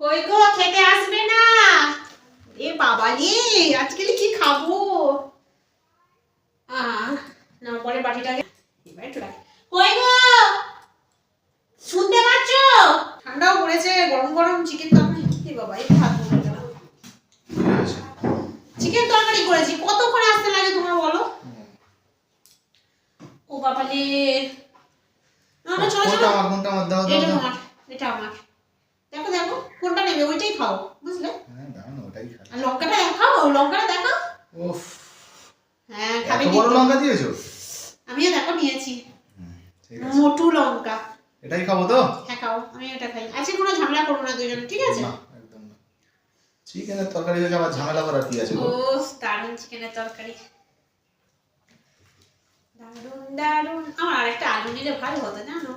কই গো খেতে আসবে না? এ বাবা রে আজকে কি খাব? না পরে বাটিটাকে এবার একটু কই গো শুনতে পাচ্ছ? ঠান্ডাও পড়েছে গরম গরম চিকেন তরকারি। এ বাবা এই ভাত চিকেন তরকারি করেছি কতক্ষণ আসতে লাগে তোমরা বলো? ও বাবা রে। না না চলো আমার কোনটা আমার? এটা আমার এটা কোনটা নেবে? ওইটাই খাও বুঝলে? হ্যাঁ লঙ্কাটা খাও লঙ্কাটা উফ। হ্যাঁ খাবে বড় লঙ্কা দিয়েছ? আমিও দেখো নিয়েছি। মোটু লঙ্কা। এটাই খাব তো? হ্যাঁ খাও আমি এটা খাই। আজকে কোনো ঝামেলা করব না দুজন ঠিক আছে? না একদম না। চিকেনের তরকারি হয়েছে আবার ঝামেলা করার কি আছে ও দারুণ চিকেনের তরকারি। দারুণ দারুণ। আমার আরেকটা আলু নিলে ভালো হতো জানো?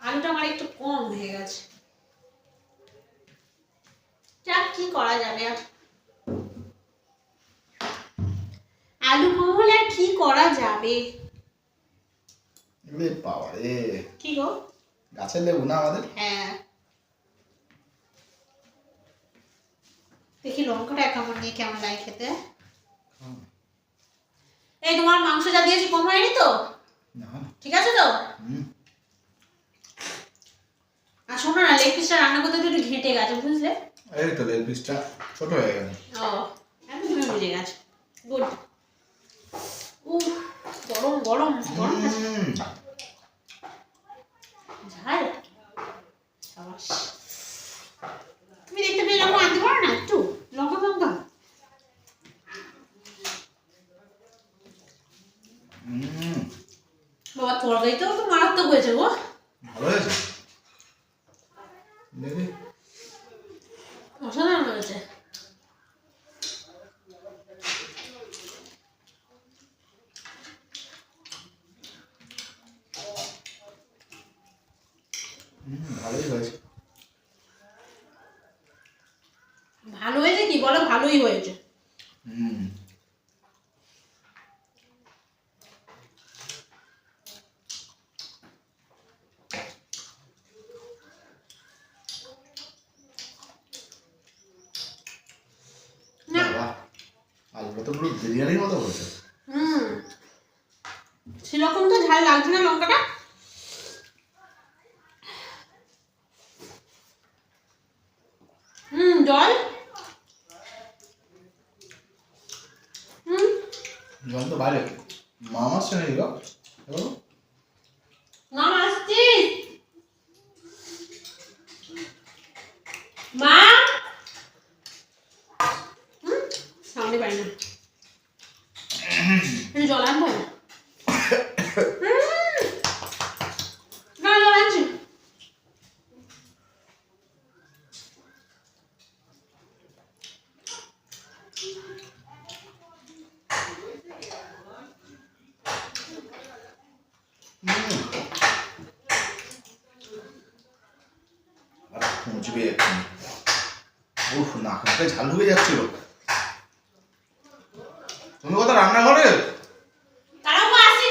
আলুটা আমার একটু কম হয়ে গেছে। যাক কি করা যাবে? আলু কম হলে আর কি করা যাবে? এ বাবা রে কি গো? গাছের লেবু না আমাদের? হ্যাঁ। দেখি লঙ্কাটা কেমন নিয়ে কেমন লাগে খেতে। এই তোমার মাংস যা দিয়েছি কম হয়নি তো? ঠিক আছে তো। আর শোনো না লেগ পিসটা রান্না করতে একটু ঘেঁটে গেছে বুঝলে? এই তো লেগ পিসটা ছোট হয়ে গেল। ও একদম বুঝে গেছে। গুড উফ গরম গরম গরম ঝাল। সাবাস। তুমি দেখতে পেয়ে লঙ্কা আনতে পারো না একটু? লঙ্কা লঙ্কা। বাবা তরকারিটাও তো মারাত্মক হয়েছে গো। ভালো হয়েছে দেখি অসাধারণ হয়েছে হুম, ভালোই হয়েছে। ভালো হয়েছে কি? বলো ভালোই হয়েছে। হুম। না। বাবা আলুটা তো পুরো বিরিয়ানির মতো হয়েছে। হুম। সেরকম তো ঝাল লাগছে না লঙ্কাটা? হুম জল? হুম? জল তো বাইরে। মামা শুনে দিল। মা আসছি মা হুম সামনে পাই না একটু জল আনতে হবে হুম। না জল আনছি মুচবে এক্ষুনি উফ নাক মুখে ঝাল ঢুকে যাচ্ছিল। তুমি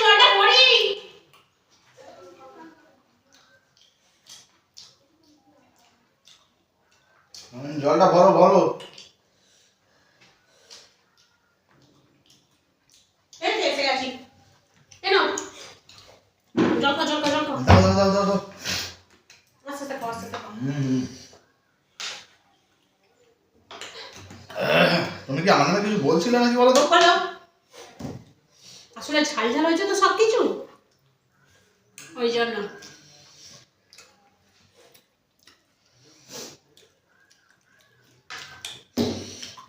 জলটা পড়ি। জলটা ভরো ভরো এই তো এসে গেছি কেন জল খা জল খা জল খা দাও দাও দাও দাও দাও। আস্তে খাও আস্তে হুম। তুমি কি আমার নামে কিছু বলছিলে নাকি বলো তো? বলো। আসলে ঝাল ঝাল হয়েছে তো সব কিছু ওই জন্য।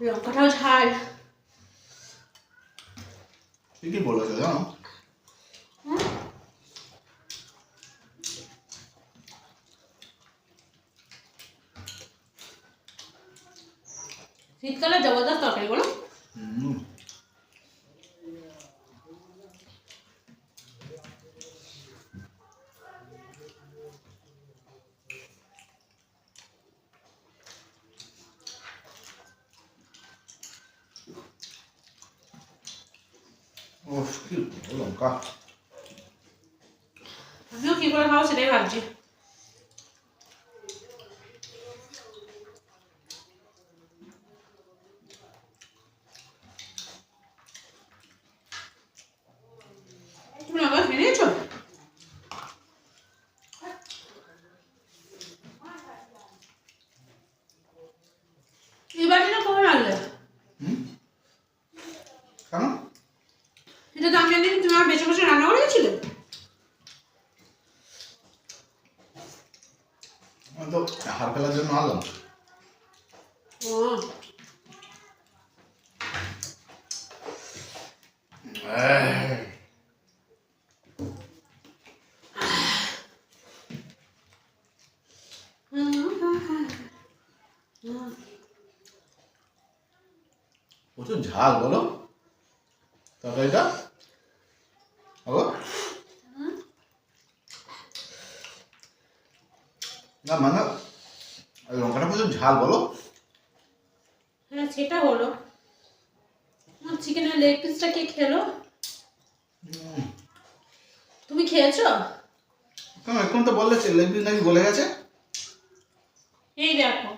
লঙ্কাটাও ঝাল। ঠিকই বলেছ জানো? শীতকালে জবরদস্ত তরকারি বলো হুম। উফ কি লঙ্কা আমিও কি করে খাব সেটাই ভাবছি তো হাড় ফেলার জন্য আনলাম প্রচুর ঝাল বলো। তরকারিটা? হব না মানে লঙ্কাটা প্রচুর ঝাল বলো। হ্যাঁ সেটা হলো। চিকেনের লেগ পিসটা কে খেলো? তুমি খেয়েছো? কেন এখন তো বললে লেগ পিস নাকি গলে গেছে? এই দেখো।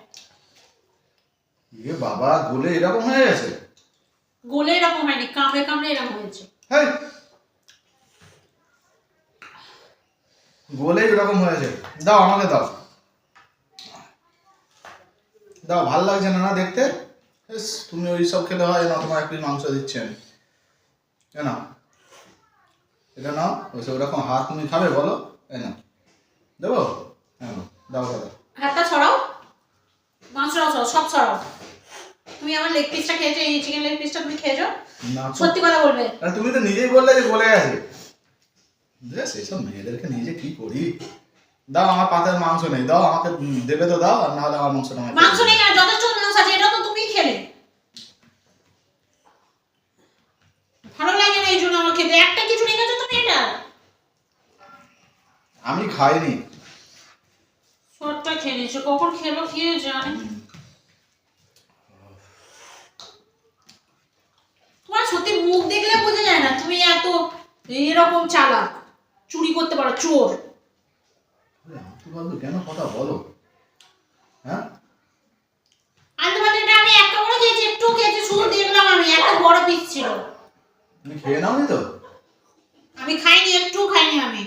এ বাবা গলে এরকম হয়ে গেছে? গোলে এরকম হয়নি কামড়ে কামড়ে এরকম হয়েছে। হ্যাঁ গলে এরকম হয়েছে দাও আমাকে দাও। দাও ভালো লাগছে না না দেখতে? ইস, তুমি ওই সব খেলে হয় না তোমার এক পিস মাংস দিচ্ছি আমি। এ এটা নাও ওই সব ওরকম হাত তুমি খাবে বলো। এ নাও। দেবো? হ্যাঁ দাও দাদা হাতটা ছড়াও। মাংসটাও ছড়াও সব ছড়াও। তুমি আমার লেগ পিসটা খেয়েছো এই চিকেন লেগ পিসটা তুমি খেয়েছো? না সত্যি কথা বলবে। তুমি তো নিজেই বললে যে বলে গেছে। দেখ এইসব মেয়েদেরকে নিজে কি করি? দাও আমার পাতের মাংস নেই দাও আমাকে দেবে তো দাও আর না হলে আমার আমাকে মাংস নেই কেন যথেষ্ট মাংস আছে এটা তো তুমিই খেলে। ভালো লাগে না এই জন্য আমার খেতে। একটা কিছু রেখেছো তুমি এটা? আমি খাইনি। সবটা খেয়ে নিয়েছো কখন খেলো খেয়ে জানে? তোমার সত্যি মুখ দেখলে বোঝা যায় না তুমি এত এরকম চালাক। চুরি করতে পারো চোর। ফালতু কেন কথা বলো? হ্যাঁ? ভাতেটা আমি একটা বড় খেয়েছি একটু খেয়েছি শুধু দেখলাম আমি একটা বড় পিস ছিল। তুমি খেয়ে নাওনি তো? আমি খাইনি একটু খাইনি আমি।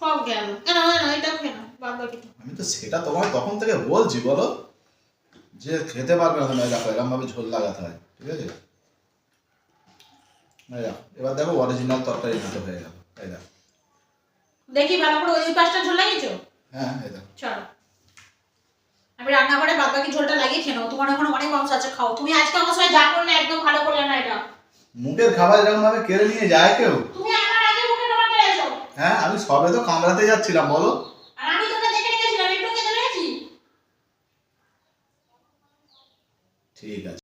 সব গেল। কেন কেন এটা আমি তো সেটা তোমার তখন থেকে বলছি বলো। যে খেতে পারবে না তুমি দেখো এরকম ভাবে ঝোল লাগাতে হয় ঠিক আছে? এবার দেখো অরিজিনাল তরকারি হয়ে গেল। এই দেখি। ভালো করে ওই পাশটা ঝোল লাগিয়েছো? হ্যাঁ এই চলো। আমি রান্নাঘরে বাদ বাকি ঝোলটা লাগিয়ে খেয়ে নেব। তোমার এখন অনেক অংশ আছে খাও। তুমি আজকে আমার সঙ্গে যা করলে একদম ভালো করলে না এটা। মুখের খাবার এরকম ভাবে কেড়ে নিয়ে যায় কেউ। তুমি আমার আগে মুখে খাবার কেড়েছো হ্যাঁ আমি সবে তো কামড়াতে যাচ্ছিলাম বলো। আর আমি তোমরা দেখে রেখেছিলাম একটু কেটে রেখেছি ঠিক আছে।